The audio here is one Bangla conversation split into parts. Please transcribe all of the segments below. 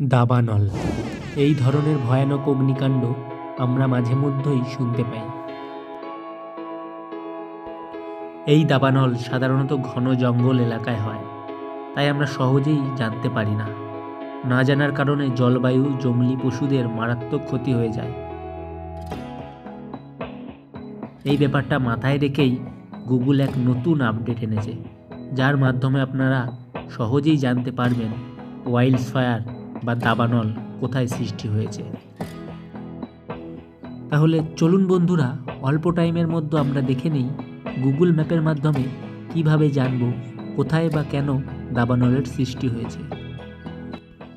দাবানল। এই ধরনের ভয়ানক অগ্নিকাণ্ড আমরা মাঝে মধ্যেই শুনতে পাই। এই দাবানল সাধারণত ঘন জঙ্গল এলাকায় হয়, তাই আমরা সহজেই জানতে পারি না। না জানার কারণে জলবায়ু জংলি পশুদের মারাত্মক ক্ষতি হয়ে যায়। এই ব্যাপারটা মাথায় রেখেই গুগল এক নতুন আপডেট এনেছে, যার মাধ্যমে আপনারা সহজেই জানতে পারবেন ওয়াইল্ড ফায়ার বা দাবানল কোথায় সৃষ্টি হয়েছে? তাহলে চলুন বন্ধুরা, অল্প টাইমের মধ্যে আমরা দেখে নিই গুগল ম্যাপের মাধ্যমে কীভাবে জানব কোথায় বা কেন দাবানলের সৃষ্টি হয়েছে।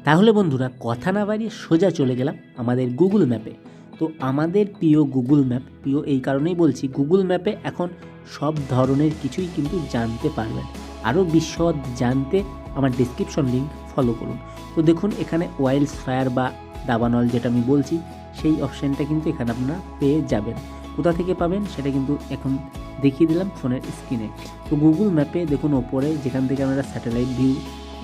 তাহলে বন্ধুরা, কথা না বাড়িয়ে সোজা চলে গেলাম আমাদের গুগল ম্যাপে। তো আমাদের প্রিয় গুগল ম্যাপ, প্রিয় এই কারণেই বলছি, গুগল ম্যাপে এখন সব ধরনের কিছুই কিন্তু জানতে পারবেন। আরও বিশদ জানতে আমার ডিসক্রিপশন লিঙ্ক ফলো করুন। তো দেখুন, এখানে ওয়াইল্ড ফায়ার বা দাবানল যেটা আমি বলছি, সেই অপশানটা কিন্তু এখানে আপনারা পেয়ে যাবেন। কোথা থেকে পাবেন সেটা কিন্তু এখন দেখিয়ে দিলাম ফোনের স্ক্রিনে তো গুগল ম্যাপে দেখুন, ওপরে যেখান থেকে আপনারা স্যাটেলাইট ভিউ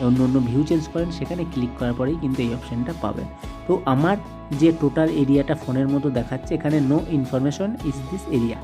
অন্য অন্য ভিউ চেঞ্জ করেন, সেখানে ক্লিক করার পরেই কিন্তু এই অপশানটা পাবেন। তো আমার যে টোটাল এরিয়াটা ফোনের মতো দেখাচ্ছে, এখানে no information is this area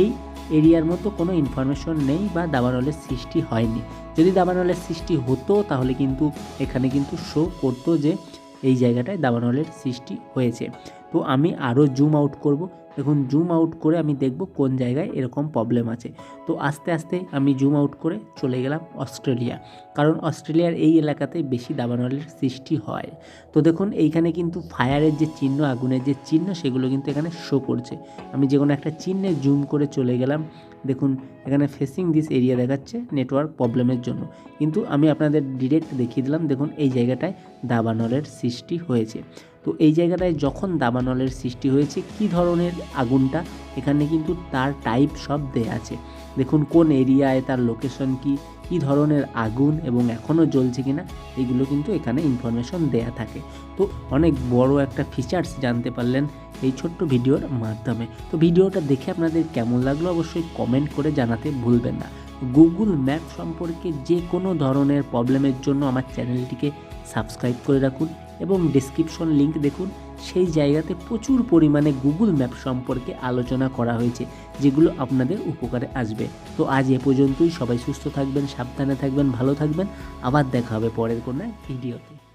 এই এরিয়ার মতো কোনো ইনফরমেশন নেই বা দাবানলের সৃষ্টি হয়নি। যদি দাবানলের সৃষ্টি হতো, তাহলে কিন্তু এখানে কিন্তু শো করতো যে এই জায়গাটায় দাবানলের সৃষ্টি হয়েছে। তো আমি আরও জুম আউট করব। দেখুন জুম আউট করে আমি দেখব কোন জায়গায় এরকম প্রবলেম আছে। তো আস্তে আস্তে আমি জুম আউট করে চলে গেলাম অস্ট্রেলিয়া। কারণ অস্ট্রেলিয়ার এই এলাকাতে বেশি দাবানলের সৃষ্টি হয়। তো দেখুন, এইখানে কিন্তু ফায়ারের যে চিহ্ন, আগুনের যে চিহ্ন, সেগুলো কিন্তু এখানে শো করছে। আমি যে কোনো একটা চিহ্নে জুম করে চলে গেলাম। দেখুন, এখানে ফেসিং দিস এরিয়া দেখাচ্ছে নেটওয়ার্ক প্রবলেমের জন্য। কিন্তু আমি আপনাদের ডিরেক্ট দেখিয়ে দিলাম, দেখুন, এই জায়গাটায় দাবানলের সৃষ্টি হয়েছে। তো এই জায়গাটায় যখন দাবানলের সৃষ্টি হয়েছে, কি ধরনের আগুনটা? এখানে কিন্তু তার টাইপ সব দেয়া আছে। দেখুন, কোন এরিয়ায় তার লোকেশন কি, কী ধরনের আগুন এবং এখনও জ্বলছে কিনা, এগুলো কিন্তু এখানে ইনফরমেশন দেয়া থাকে। তো অনেক বড় একটা ফিচার্স জানতে পারলেন এই ছোট্ট ভিডিওর মাধ্যমে। তো ভিডিওটা দেখে আপনাদের কেমন লাগল অবশ্যই কমেন্ট করে জানাতে ভুলবেন না। গুগল ম্যাপ সম্পর্কে যে কোনো ধরনের প্রবলেমের জন্য আমার চ্যানেলটিকে সাবস্ক্রাইব করে রাখুন। এবং ডিসক্রিপশন লিংক দেখুন, সেই জায়গাতে প্রচুর পরিমাণে গুগল ম্যাপ সম্পর্কে আলোচনা করা হয়েছে, যেগুলো আপনাদের উপকারে আসবে। তো আজ এ পর্যন্তই, সবাই সুস্থ থাকবেন, সাবধানে থাকবেন, ভালো থাকবেন। আবার দেখা হবে পরের কোনো ভিডিওতে